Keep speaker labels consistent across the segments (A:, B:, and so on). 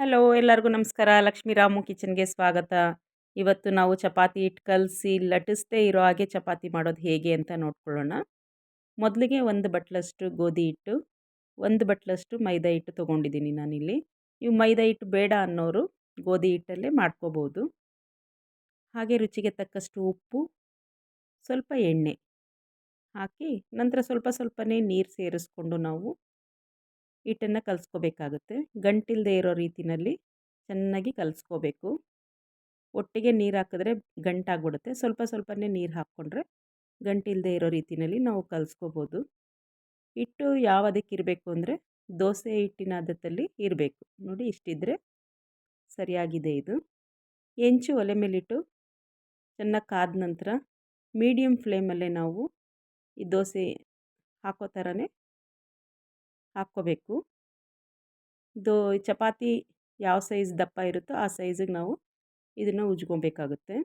A: Hello, ಎಲ್ಲರಿಗೂ ನಮಸ್ಕಾರ. ಲಕ್ಷ್ಮೀ ರಾಮು ಕಿಚನ್ಗೆ ಸ್ವಾಗತ. ಇವತ್ತು ನಾವು ಚಪಾತಿ ಹಿಟ್ಟು ಕಲಸಿ ಲಟಿಸದೇ ಇರೋ ಹಾಗೆ ಚಪಾತಿ ಮಾಡೋದು ಹೇಗೆ ಅಂತ ನೋಡ್ಕೊಳ್ಳೋಣ. ಮೊದಲಿಗೆ ಒಂದು ಬಟ್ಲಷ್ಟು ಗೋಧಿ ಹಿಟ್ಟು, ಒಂದು ಬಟ್ಲಷ್ಟು ಮೈದಾ ಹಿಟ್ಟು ತೊಗೊಂಡಿದ್ದೀನಿ ನಾನಿಲ್ಲಿ. ನೀವು ಮೈದಾ ಹಿಟ್ಟು ಬೇಡ ಅನ್ನೋರು ಗೋಧಿ ಹಿಟ್ಟಲ್ಲೇ ಮಾಡ್ಕೋಬೋದು. ಹಾಗೆ ರುಚಿಗೆ ತಕ್ಕಷ್ಟು ಉಪ್ಪು, ಸ್ವಲ್ಪ ಎಣ್ಣೆ ಹಾಕಿ ನಂತರ ಸ್ವಲ್ಪ ಸ್ವಲ್ಪನೇ ನೀರು ಸೇರಿಸ್ಕೊಂಡು ನಾವು ಹಿಟ್ಟನ್ನು ಕಲಿಸ್ಕೋಬೇಕಾಗುತ್ತೆ. ಗಂಟಿಲ್ಲದೆ ಇರೋ ರೀತಿಯಲ್ಲಿ ಚೆನ್ನಾಗಿ ಕಲಿಸ್ಕೋಬೇಕು. ಒಟ್ಟಿಗೆ ನೀರು ಹಾಕಿದ್ರೆ ಗಂಟಾಗ್ಬಿಡುತ್ತೆ. ಸ್ವಲ್ಪ ಸ್ವಲ್ಪನೇ ನೀರು ಹಾಕ್ಕೊಂಡ್ರೆ ಗಂಟಿಲ್ಲದೆ ಇರೋ ರೀತಿಯಲ್ಲಿ ನಾವು ಕಲಿಸ್ಕೋಬೋದು. ಹಿಟ್ಟು ಯಾವ ಇರಬೇಕು ಅಂದರೆ ದೋಸೆ ಹಿಟ್ಟಿನ ಹದದಲ್ಲಿ ಇರಬೇಕು. ನೋಡಿ ಇಷ್ಟಿದ್ರೆ ಸರಿಯಾಗಿದೆ ಇದು. ಹೆಂಚು ಒಲೆ ಮೇಲಿಟ್ಟು ಚೆನ್ನಾಗಿ ಕಾದ ನಂತರ ಮೀಡಿಯಮ್ ಫ್ಲೇಮಲ್ಲೇ ನಾವು ಈ ದೋಸೆ ಹಾಕೋ ಥರನೇ ಹಾಕ್ಕೋಬೇಕು. ಇದು ಚಪಾತಿ ಯಾವ ಸೈಜ್ ದಪ್ಪ ಇರುತ್ತೋ ಆ ಸೈಜಿಗೆ ನಾವು ಇದನ್ನು ಉಜ್ಕೊಬೇಕಾಗುತ್ತೆ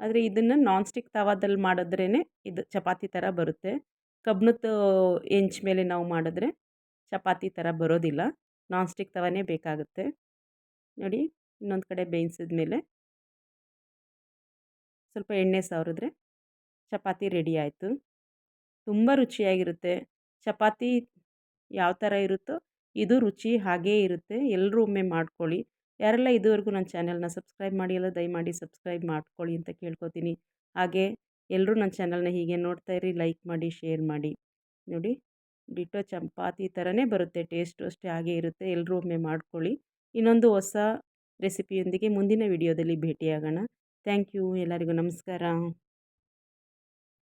A: ಆದರೆ ಇದನ್ನು ನಾನ್ ಸ್ಟಿಕ್ ತವಾದಲ್ಲಿ ಮಾಡಿದ್ರೇ ಇದು ಚಪಾತಿ ಥರ ಬರುತ್ತೆ. ಕಬ್ಬಿಣದ ಎಂಚ್ ಮೇಲೆ ನಾವು ಮಾಡಿದ್ರೆ ಚಪಾತಿ ಥರ ಬರೋದಿಲ್ಲ. ನಾನ್ ಸ್ಟಿಕ್ ತವಾನೇ ಬೇಕಾಗುತ್ತೆ. ನೋಡಿ, ಇನ್ನೊಂದು ಕಡೆ ಬೇಯಿಸಿದ ಮೇಲೆ ಸ್ವಲ್ಪ ಎಣ್ಣೆ ಸವರಿದ್ರೆ ಚಪಾತಿ ರೆಡಿ ಆಯಿತು. ತುಂಬ ರುಚಿಯಾಗಿರುತ್ತೆ. ಚಪಾತಿ ಯಾವ ಥರ ಇರುತ್ತೋ ಇದು ರುಚಿ ಹಾಗೇ ಇರುತ್ತೆ. ಎಲ್ಲರೂ ಒಮ್ಮೆ ಮಾಡ್ಕೊಳ್ಳಿ. ಯಾರೆಲ್ಲ ಇದುವರೆಗೂ ನನ್ನ ಚಾನೆಲ್ನ ಸಬ್ಸ್ಕ್ರೈಬ್ ಮಾಡಿಲ್ಲ, ದಯಮಾಡಿ ಸಬ್ಸ್ಕ್ರೈಬ್ ಮಾಡ್ಕೊಳ್ಳಿ ಅಂತ ಕೇಳ್ಕೊತೀನಿ. ಹಾಗೆ ಎಲ್ಲರೂ ನನ್ನ ಚಾನೆಲ್ನ ಹೀಗೆ ನೋಡ್ತಾ ಇರಿ, ಲೈಕ್ ಮಾಡಿ, ಶೇರ್ ಮಾಡಿ. ನೋಡಿ ಡಿಟೋ ಚಪಾತಿ ಥರನೇ ಬರುತ್ತೆ, ಟೇಸ್ಟು ಅಷ್ಟೇ ಹಾಗೆ ಇರುತ್ತೆ. ಎಲ್ಲರೂ ಒಮ್ಮೆ ಮಾಡ್ಕೊಳ್ಳಿ. ಇನ್ನೊಂದು ಹೊಸ ರೆಸಿಪಿಯೊಂದಿಗೆ ಮುಂದಿನ ವಿಡಿಯೋದಲ್ಲಿ ಭೇಟಿಯಾಗೋಣ. ಥ್ಯಾಂಕ್ ಯು ಎಲ್ಲರಿಗೂ. ನಮಸ್ಕಾರ.